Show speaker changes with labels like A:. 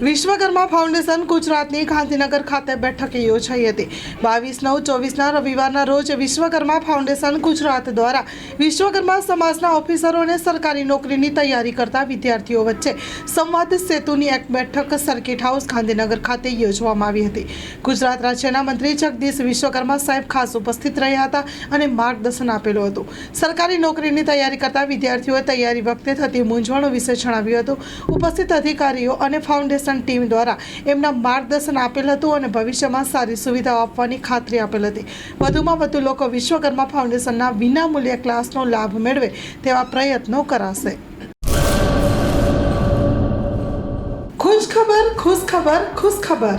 A: Vishwakarma foundation ગુજરાતની ગાંધીનગર ખાતે બેઠક યોજાઈ હતી. બાવીસ નવ ચોવીસના રવિવારના રોજ વિશ્વકર્મા ફાઉન્ડેશન ગુજરાત દ્વારા વિશ્વકર્મા સમાજના ઓફિસરો અને સરકારી નોકરીની તૈયારી કરતા વિદ્યાર્થીઓ વચ્ચે સંવાદ સેતુની એક બેઠક સર્કિટ હાઉસ ગાંધીનગર ખાતે યોજવામાં આવી હતી. ગુજરાત રાજ્યના મંત્રી જગદીશ વિશ્વકર્મા સાહેબ ખાસ ઉપસ્થિત રહ્યા હતા અને માર્ગદર્શન આપેલું હતું. સરકારી નોકરીની તૈયારી કરતા વિદ્યાર્થીઓએ તૈયારી વખતે થતી મૂંઝવણો વિશે જણાવ્યું હતું. ઉપસ્થિત અધિકારીઓ અને ફાઉન્ડેશન ટીમ દ્વારા એમના માર્ગદર્શન આપેલ હતું અને ભવિષ્યમાં સારી સુવિધાઓ આપવાની ખાતરી આપેલ હતી. વધુમાં વધુ લોકો વિશ્વકર્મા ફાઉન્ડેશનના વિનામૂલ્ય ક્લાસનો લાભ મેળવે તેવા પ્રયત્નો કરાશે. ખુશ ખબર ખુશ ખબર ખુશ ખબર